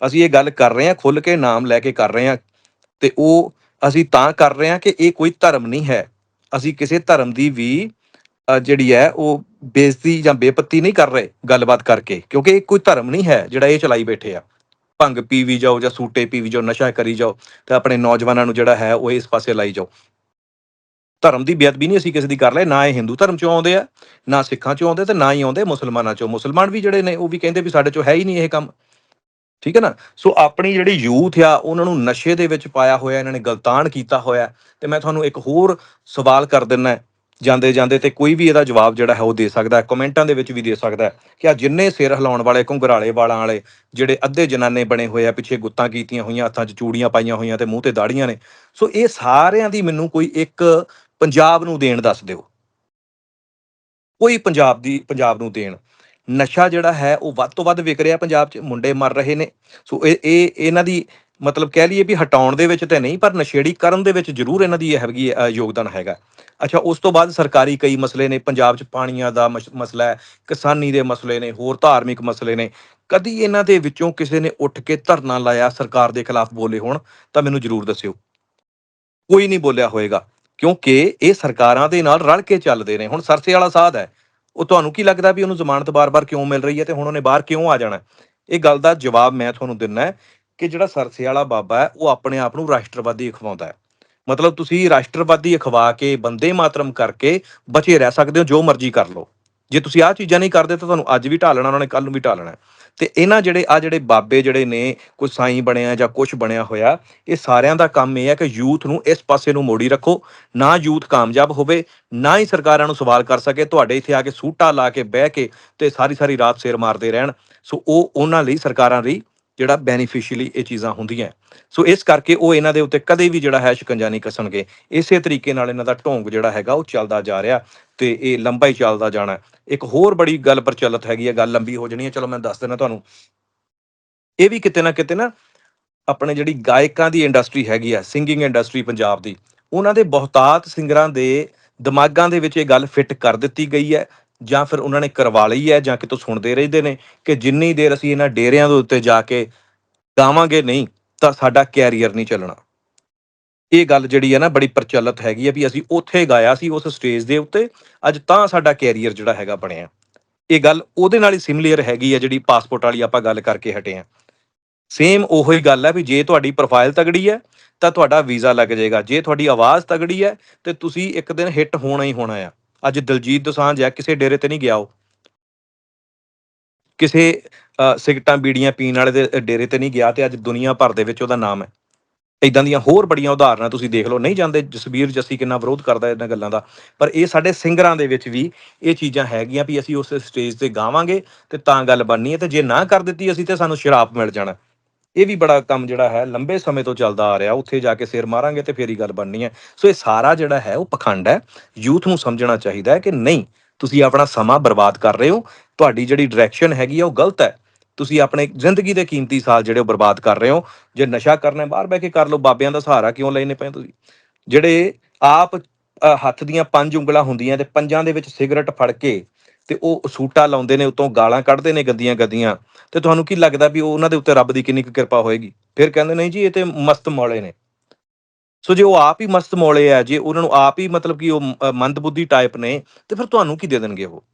ਅਸੀਂ ਇਹ ਗੱਲ ਕਰ ਰਹੇ ਹਾਂ ਖੁੱਲ ਕੇ ਨਾਮ ਲੈ ਕੇ ਕਰ ਰਹੇ ਹਾਂ ਤੇ ਉਹ ਅਸੀਂ ਤਾਂ ਕਰ ਰਹੇ ਹਾਂ ਕਿ ਇਹ ਕੋਈ ਧਰਮ ਨਹੀਂ ਹੈ। ਅਸੀਂ ਕਿਸੇ ਧਰਮ ਦੀ ਵੀ ਜਿਹੜੀ ਹੈ, ਉਹ ਬੇਇੱਜ਼ਤੀ ਜਾਂ ਬੇਪੱਤੀ ਨਹੀਂ ਕਰ ਰਹੇ ਗੱਲਬਾਤ ਕਰਕੇ, ਕਿਉਂਕਿ ਇਹ ਕੋਈ ਧਰਮ ਨਹੀਂ ਹੈ ਜਿਹੜਾ ਇਹ ਚਲਾਈ ਬੈਠੇ ਆ। ਭੰਗ ਪੀ ਵੀ ਜਾਓ ਜਾਂ ਸੂਟੇ ਪੀ ਵੀ ਜਾਓ, ਨਸ਼ਾ ਕਰੀ ਜਾਓ ਤੇ ਆਪਣੇ ਨੌਜਵਾਨਾਂ ਨੂੰ ਜਿਹੜਾ ਹੈ, ਉਹ ਇਸ ਪਾਸੇ ਲਾਈ ਜਾਓ। ਧਰਮ ਦੀ ਬੇਅਦਬੀ ਨਹੀਂ ਅਸੀਂ ਕਿਸੇ ਦੀ ਕਰ ਰਹੇ, ਨਾ ਇਹ ਹਿੰਦੂ ਧਰਮ ਚੋਂ ਆਉਂਦੇ ਆ, ਨਾ ਸਿੱਖਾਂ ਚੋਂ ਆਉਂਦੇ ਤੇ ਨਾ ਹੀ ਆਉਂਦੇ ਮੁਸਲਮਾਨਾਂ ਚੋਂ। ਮੁਸਲਮਾਨ ਵੀ ਜਿਹੜੇ ਨੇ, ਉਹ ਵੀ ਕਹਿੰਦੇ ਵੀ ਸਾਡੇ ਚੋਂ ਹੈ ਹੀ ਨਹੀਂ ਇਹ ਕੰਮ। ਠੀਕ ਹੈ ਨਾ? ਸੋ ਆਪਣੀ ਜਿਹੜੀ ਯੂਥ ਆ, ਉਹਨਾਂ ਨੂੰ ਨਸ਼ੇ ਦੇ ਵਿੱਚ ਪਾਇਆ ਹੋਇਆ, ਇਹਨਾਂ ਨੇ ਗਲਤਾਨ ਕੀਤਾ ਹੋਇਆ ਤੇ ਮੈਂ ਤੁਹਾਨੂੰ ਇੱਕ ਹੋਰ ਸਵਾਲ ਕਰ ਦਿੰਨਾ ਜਾਂਦੇ ਜਾਂਦੇ ਤੇ ਕੋਈ ਵੀ ਇਹਦਾ ਜਵਾਬ ਜਿਹੜਾ ਹੈ ਉਹ ਦੇ ਸਕਦਾ ਹੈ। ਕਮੈਂਟਾਂ ਦੇ ਵਿੱਚ ਵੀ ਦੇ ਸਕਦਾ ਹੈ ਕਿ ਆ ਜਿੰਨੇ ਸਿਰ ਹਿਲਾਉਣ ਵਾਲੇ ਘੁੰਗਰਾਲੇ ਵਾਲਾਂ ਵਾਲੇ, ਜਿਹੜੇ ਅੱਧੇ ਜਨਾਨੇ ਬਣੇ ਹੋਏ ਆ, ਪਿੱਛੇ ਗੁੱਤਾਂ ਕੀਤੀਆਂ ਹੋਈਆਂ, ਹੱਥਾਂ 'ਚ ਚੂੜੀਆਂ ਪਾਈਆਂ ਹੋਈਆਂ ਤੇ ਮੂੰਹ ਤੇ ਦਾੜੀਆਂ ਨੇ। ਸੋ ਇਹ ਸਾਰਿਆਂ ਦੀ ਮੈਨੂੰ ਕੋਈ ਇੱਕ ਪੰਜਾਬ ਨੂੰ ਦੇਣ ਦੱਸ ਦਿਓ। ਕੋਈ ਪੰਜਾਬ ਦੀ, ਪੰਜਾਬ ਨੂੰ ਦੇਣ। ਨਸ਼ਾ ਜਿਹੜਾ ਹੈ ਉਹ ਵੱਧ ਤੋਂ ਵੱਧ ਵਿਕ ਰਿਹਾ ਪੰਜਾਬ 'ਚ, ਮੁੰਡੇ ਮਰ ਰਹੇ ਨੇ। ਸੋ ਇਹ ਇਹ, ਇਹਨਾਂ ਦੀ ਮਤਲਬ ਕਹਿ ਲਈਏ ਵੀ ਹਟਾਉਣ ਦੇ ਵਿੱਚ ਤੇ ਨਹੀਂ, ਪਰ ਨਸ਼ੇੜੀ ਕਰਨ ਦੇ ਵਿੱਚ ਜ਼ਰੂਰ ਇਹਨਾਂ ਦੀ ਇਹ ਹੈਗੀ ਯੋਗਦਾਨ ਹੈਗਾ। ਅੱਛਾ, ਉਸ ਤੋਂ ਬਾਅਦ ਸਰਕਾਰੀ ਕਈ ਮਸਲੇ ਨੇ, ਪੰਜਾਬ 'ਚ ਪਾਣੀਆਂ ਦਾ ਮਸ- ਮਸਲਾ ਹੈ, ਕਿਸਾਨੀ ਦੇ ਮਸਲੇ ਨੇ, ਹੋਰ ਧਾਰਮਿਕ ਮਸਲੇ ਨੇ। ਕਦੀ ਇਹਨਾਂ ਦੇ ਵਿੱਚੋਂ ਕਿਸੇ ਨੇ ਉੱਠ ਕੇ ਧਰਨਾ ਲਾਇਆ ਸਰਕਾਰ ਦੇ ਖਿਲਾਫ ਬੋਲੇ ਹੋਣ, ਤਾਂ ਮੈਨੂੰ ਜ਼ਰੂਰ ਦੱਸਿਓ। ਕੋਈ ਨਹੀਂ ਬੋਲਿਆ ਹੋਏਗਾ, ਕਿਉਂਕਿ ਇਹ ਸਰਕਾਰਾਂ ਦੇ ਨਾਲ ਰਲ ਕੇ ਚੱਲਦੇ ਨੇ। ਹੁਣ ਸਰਸੇ ਵਾਲਾ ਸਾਧ ਹੈ ਉਹ ਤੁਹਾਨੂੰ ਕੀ ਲੱਗਦਾ ਵੀ ਉਹਨੂੰ ਜ਼ਮਾਨਤ ਬਾਰ-ਬਾਰ ਕਿਉਂ ਮਿਲ ਰਹੀ ਹੈ ਤੇ ਹੁਣ ਉਹਨੇ ਬਾਹਰ ਕਿਉਂ ਆ ਜਾਣਾ? ਇਹ ਗੱਲ ਦਾ ਜਵਾਬ ਮੈਂ ਤੁਹਾਨੂੰ ਦਿੰਨਾ ਹੈ ਕਿ ਜਿਹੜਾ ਸਰਸੇ ਵਾਲਾ ਬਾਬਾ ਹੈ, ਉਹ ਆਪਣੇ ਆਪ ਨੂੰ ਰਾਸ਼ਟਰਵਾਦੀ ਅਖਵਾਉਂਦਾ ਹੈ। ਮਤਲਬ ਤੁਸੀਂ ਰਾਸ਼ਟਰਵਾਦੀ ਅਖਵਾ ਕੇ, ਬੰਦੇ ਮਾਤਰਮ ਕਰਕੇ ਬਚੇ ਰਹਿ ਸਕਦੇ ਹੋ, ਜੋ ਮਰਜ਼ੀ ਕਰ ਲਓ। ਜੇ ਤੁਸੀਂ ਆਹ ਚੀਜ਼ਾਂ ਨਹੀਂ ਕਰਦੇ ਤਾਂ ਤੁਹਾਨੂੰ ਅੱਜ ਵੀ ਢਾਲਣਾ ਉਹਨਾਂ ਨੇ ਕੱਲ ਨੂੰ ਵੀ ਢਾਲਣਾ ਹੈ। ਤੇ ਇਹਨਾਂ ਜਿਹੜੇ ਆ ਜਿਹੜੇ ਬਾਬੇ ਜਿਹੜੇ ਨੇ, ਕੋਈ ਸਾਈਂ ਬਣਿਆ ਜਾਂ ਕੁਝ ਬਣਿਆ ਹੋਇਆ, ਇਹ ਸਾਰਿਆਂ ਦਾ ਕੰਮ ਇਹ ਹੈ ਕਿ ਯੂਥ ਨੂੰ ਇਸ ਪਾਸੇ ਨੂੰ ਮੋੜੀ ਰੱਖੋ ਨਾ ਯੂਥ ਕਾਮਯਾਬ ਹੋਵੇ, ਨਾ ਹੀ ਸਰਕਾਰਾਂ ਨੂੰ ਸਵਾਲ ਕਰ ਸਕੇ, ਤੁਹਾਡੇ ਇੱਥੇ ਆ ਕੇ ਸੂਟਾ ਲਾ ਕੇ ਬਹਿ ਕੇ ਤੇ ਸਾਰੀ ਸਾਰੀ ਰਾਤ ਸਿਰ ਮਾਰਦੇ ਰਹਿਣ ਸੋ ਉਹ ਉਹਨਾਂ ਲਈ, ਸਰਕਾਰਾਂ ਲਈ ਜਿਹੜਾ ਬੈਨੀਫੀਸ਼ੀਅਲੀ ਇਹ ਚੀਜ਼ਾਂ ਹੁੰਦੀਆਂ ਸੋ ਇਸ ਕਰਕੇ ਉਹ ਇਹਨਾਂ ਦੇ ਉੱਤੇ ਕਦੇ ਵੀ ਜਿਹੜਾ ਹੈ ਸ਼ਿਕੰਜਾ ਨਹੀਂ ਕੱਸਣਗੇ। ਇਸੇ ਤਰੀਕੇ ਨਾਲ ਇਹਨਾਂ ਦਾ ਢੋਂਗ ਜਿਹੜਾ ਹੈਗਾ ਉਹ ਚੱਲਦਾ ਜਾ ਰਿਹਾ ਤੇ ਇਹ ਲੰਬਾ ਹੀ ਚੱਲਦਾ ਜਾਣਾ ਇੱਕ ਹੋਰ ਬੜੀ ਗੱਲ ਪ੍ਰਚਲਿਤ ਹੈਗੀ ਹੈ, ਗੱਲ ਲੰਬੀ ਹੋ ਜਾਣੀ ਹੈ, ਚਲੋ ਮੈਂ ਦੱਸ ਦਿੰਦਾ ਤੁਹਾਨੂੰ। ਇਹ ਵੀ ਕਿਤੇ ਨਾ ਕਿਤੇ ਨਾ ਆਪਣੇ ਜਿਹੜੀ ਗਾਇਕਾਂ ਦੀ ਇੰਡਸਟਰੀ ਹੈਗੀ ਆ ਸਿੰਗਿੰਗ ਇੰਡਸਟਰੀ ਪੰਜਾਬ ਦੀ, ਉਹਨਾਂ ਦੇ ਬਹੁਤਾਤ ਸਿੰਗਰਾਂ ਦੇ ਦਿਮਾਗਾਂ ਦੇ ਵਿੱਚ ਇਹ ਗੱਲ ਫਿੱਟ ਕਰ ਦਿੱਤੀ ਗਈ ਹੈ ਜਾਂ ਫਿਰ ਉਹਨਾਂ ਨੇ ਕਰਵਾ ਲਈ ਹੈ ਜਾਂ ਕਿਤੋਂ ਸੁਣਦੇ ਰਹਿੰਦੇ ਨੇ ਕਿ ਜਿੰਨੀ ਦੇਰ ਅਸੀਂ ਇਹਨਾਂ ਡੇਰਿਆਂ ਦੇ ਉੱਤੇ ਜਾ ਕੇ ਗਾਵਾਂਗੇ ਨਹੀਂ, ਤਾਂ ਸਾਡਾ ਕੈਰੀਅਰ ਨਹੀਂ ਚੱਲਣਾ। ਇਹ ਗੱਲ ਜਿਹੜੀ ਹੈ ਨਾ ਬੜੀ ਪ੍ਰਚਲਿਤ ਹੈਗੀ ਹੈ ਵੀ ਅਸੀਂ ਉੱਥੇ ਗਾਇਆ ਸੀ ਉਸ ਸਟੇਜ ਦੇ ਉੱਤੇ, ਅੱਜ ਤਾਂ ਸਾਡਾ ਕੈਰੀਅਰ ਜਿਹੜਾ ਹੈਗਾ ਬਣਿਆ। ਇਹ ਗੱਲ ਉਹਦੇ ਨਾਲ ਹੀ ਸਿਮਿਲਰ ਹੈਗੀ ਹੈ ਜਿਹੜੀ ਪਾਸਪੋਰਟ ਵਾਲੀ ਆਪਾਂ ਗੱਲ ਕਰਕੇ ਹਟੇ ਆ ਸੇਮ ਉਹੋ ਹੀ ਗੱਲ ਹੈ ਵੀ ਜੇ ਤੁਹਾਡੀ ਪ੍ਰੋਫਾਈਲ ਤਗੜੀ ਹੈ, ਤਾਂ ਤੁਹਾਡਾ ਵੀਜ਼ਾ ਲੱਗ ਜਾਏਗਾ। ਜੇ ਤੁਹਾਡੀ ਆਵਾਜ਼ ਤਗੜੀ ਹੈ, ਤੇ ਤੁਸੀਂ ਇੱਕ ਦਿਨ ਹਿੱਟ ਹੋਣਾ ਹੀ ਹੋਣਾ ਆ। ਅੱਜ ਦਲਜੀਤ ਦੋਸਾਂਝ ਹੈ, ਕਿਸੇ ਡੇਰੇ ਤੇ ਨਹੀਂ ਗਿਆ ਉਹ। ਕਿਸੇ ਸਿਗਟਾਂ ਬੀੜੀਆਂ ਪੀਣ ਵਾਲੇ ਦੇ ਡੇਰੇ ਤੇ ਨਹੀਂ ਗਿਆ ਤੇ ਅੱਜ ਦੁਨੀਆ ਭਰ ਦੇ ਵਿੱਚ ਉਹਦਾ ਨਾਮ ਹੈ। ਇਦਾਂ ਦੀਆਂ ਹੋਰ ਬੜੀਆਂ ਉਦਾਹਰਨਾਂ ਤੁਸੀਂ ਦੇਖ ਲਓ। ਨਹੀਂ ਜਾਂਦੇ ਜਸਬੀਰ ਜੱਸੀ ਕਿੰਨਾ ਵਿਰੋਧ ਕਰਦਾ ਇਹਨਾਂ ਗੱਲਾਂ ਦਾ। ਪਰ ਇਹ ਸਾਡੇ ਸਿੰਗਰਾਂ ਦੇ ਵਿੱਚ ਵੀ ਇਹ ਚੀਜ਼ਾਂ ਹੈਗੀਆਂ ਵੀ ਅਸੀਂ ਉਸ ਸਟੇਜ ਤੇ ਗਾਵਾਂਗੇ ਤੇ ਤਾਂ ਗੱਲ ਬਣਨੀ ਹੈ ਤੇ ਜੇ ਨਾ ਕਰ ਦਿੱਤੀ ਅਸੀਂ ਤੇ ਸਾਨੂੰ ਸ਼ਰਾਪ ਮਿਲ ਜਾਣਾ। ਇਹ ਵੀ ਬੜਾ ਕੰਮ ਜਿਹੜਾ ਹੈ, ਲੰਬੇ ਸਮੇਂ ਤੋਂ ਚੱਲਦਾ ਆ ਰਿਹਾ। ਉੱਥੇ ਜਾ ਕੇ ਸਿਰ ਮਾਰਾਂਗੇ ਤੇ ਫੇਰ ਹੀ ਗੱਲ ਬਣਨੀ ਹੈ। ਸੋ ਇਹ ਸਾਰਾ ਜਿਹੜਾ ਹੈ, ਉਹ ਪਖੰਡ ਹੈ। ਯੂਥ ਨੂੰ ਸਮਝਣਾ ਚਾਹੀਦਾ ਹੈ ਕਿ ਨਹੀਂ, ਤੁਸੀਂ ਆਪਣਾ ਸਮਾਂ ਬਰਬਾਦ ਕਰ ਰਹੇ ਹੋ। ਤੁਹਾਡੀ ਜਿਹੜੀ ਡਾਇਰੈਕਸ਼ਨ ਹੈਗੀ ਆ, ਉਹ ਗਲਤ ਹੈ। ਤੁਸੀਂ ਆਪਣੇ ਜ਼ਿੰਦਗੀ ਦੇ ਕੀਮਤੀ ਸਾਲ ਜਿਹੜੇ ਉਹ ਬਰਬਾਦ ਕਰ ਰਹੇ ਹੋ। ਜੇ ਨਸ਼ਾ ਕਰਨਾ ਬਾਹਰ ਬਹਿ ਕੇ ਕਰ ਲਓ। ਬਾਬਿਆਂ ਦਾ ਸਹਾਰਾ ਕਿਉਂ ਲੈਣੇ ਪਏ ਤੁਸੀਂ? ਜਿਹੜੇ ਆਪ ਹੱਥ ਦੀਆਂ ਪੰਜ ਉਂਗਲਾਂ ਹੁੰਦੀਆਂ ਤੇ ਪੰਜਾਂ ਦੇ ਵਿੱਚ ਸਿਗਰਟ ਫੜ ਕੇ ਤੇ ਉਹ ਸੂਟਾ ਲਾਉਂਦੇ ਨੇ ਉਤੋਂ ਗਾਲਾਂ ਕੱਢਦੇ ਨੇ ਗੰਦੀਆਂ ਗੰਦੀਆਂ। ਤੇ ਤੁਹਾਨੂੰ ਕੀ ਲੱਗਦਾ ਵੀ ਉਹ ਉਹਨਾਂ ਦੇ ਉੱਤੇ ਰੱਬ ਦੀ ਕਿੰਨੀ ਕੁ ਕਿਰਪਾ ਹੋਏਗੀ? ਫਿਰ ਕਹਿੰਦੇ ਨਹੀਂ ਜੀ ਇਹ ਤੇ ਮਸਤ ਮੌਲੇ ਨੇ। ਸੋ ਜੇ ਉਹ ਆਪ ਹੀ ਮਸਤ ਮੌਲੇ ਆ ਜੇ ਉਹਨਾਂ ਨੂੰ ਆਪ ਹੀ ਮਤਲਬ ਕਿ ਉਹ ਅ, ਮੰਦਬੁੱਧੀ ਟਾਈਪ ਨੇ ਤੇ ਫਿਰ ਤੁਹਾਨੂੰ ਕੀ ਦੇ ਦੇਣਗੇ ਉਹ?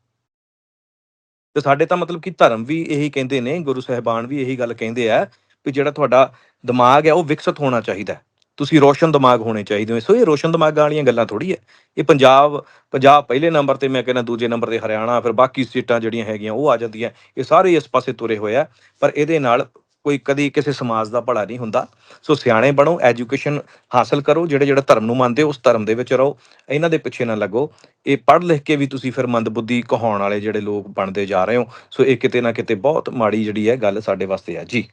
ਤੇ ਸਾਡੇ ਤਾਂ ਮਤਲਬ ਕਿ ਧਰਮ ਵੀ ਇਹੀ ਕਹਿੰਦੇ ਨੇ ਗੁਰੂ ਸਾਹਿਬਾਨ ਵੀ ਇਹੀ ਗੱਲ ਕਹਿੰਦੇ ਆ ਵੀ ਜਿਹੜਾ ਤੁਹਾਡਾ ਦਿਮਾਗ ਹੈ ਉਹ ਵਿਕਸਿਤ ਹੋਣਾ ਚਾਹੀਦਾ ਤੁਸੀਂ ਰੋਸ਼ਨ ਦਿਮਾਗ ਹੋਣੇ ਚਾਹੀਦੇ ਹੋ। ਸੋ ਇਹ ਰੋਸ਼ਨ ਦਿਮਾਗਾਂ ਵਾਲੀਆਂ ਗੱਲਾਂ ਥੋੜੀ ਹੈ। ਇਹ ਪੰਜਾਬ ਪੰਜਾਬ ਪਹਿਲੇ ਨੰਬਰ ਤੇ ਮੈਂ ਕਹਿੰਦਾ ਦੂਜੇ ਨੰਬਰ ਤੇ ਹਰਿਆਣਾ, ਫਿਰ ਬਾਕੀ ਸਟੇਟਾਂ ਜਿਹੜੀਆਂ ਹੈਗੀਆਂ ਉਹ ਆ ਜਾਂਦੀਆਂ। ਇਹ ਸਾਰੇ ਇਸ ਪਾਸੇ ਤੁਰੇ ਹੋਏ ਆ, ਪਰ ਇਹਦੇ ਨਾਲ ਕੋਈ ਕਦੀ ਕਿਸੇ ਸਮਾਜ ਦਾ ਭਲਾ ਨਹੀਂ ਹੁੰਦਾ। ਸੋ ਸਿਆਣੇ ਬਣੋ, ਐਜੂਕੇਸ਼ਨ ਹਾਸਲ ਕਰੋ, ਜਿਹੜੇ ਜਿਹੜਾ ਧਰਮ ਨੂੰ ਮੰਨਦੇ ਉਸ ਧਰਮ ਦੇ ਵਿੱਚ ਰਹੋ, ਇਹਨਾਂ ਦੇ ਪਿੱਛੇ ਨਾ ਲੱਗੋ। ਇਹ ਪੜ੍ਹ ਲਿਖ ਕੇ ਵੀ ਤੁਸੀਂ ਫਿਰ ਮੰਦਬੁੱਧੀ ਕਹਾਉਣ ਵਾਲੇ ਜਿਹੜੇ ਲੋਕ ਬਣਦੇ ਜਾ ਰਹੇ ਹੋ। ਸੋ ਇਹ ਕਿਤੇ ਨਾ ਕਿਤੇ ਬਹੁਤ ਮਾੜੀ ਜਿਹੜੀ ਹੈ ਗੱਲ ਸਾਡੇ ਵਾਸਤੇ ਆ। ਜੀ।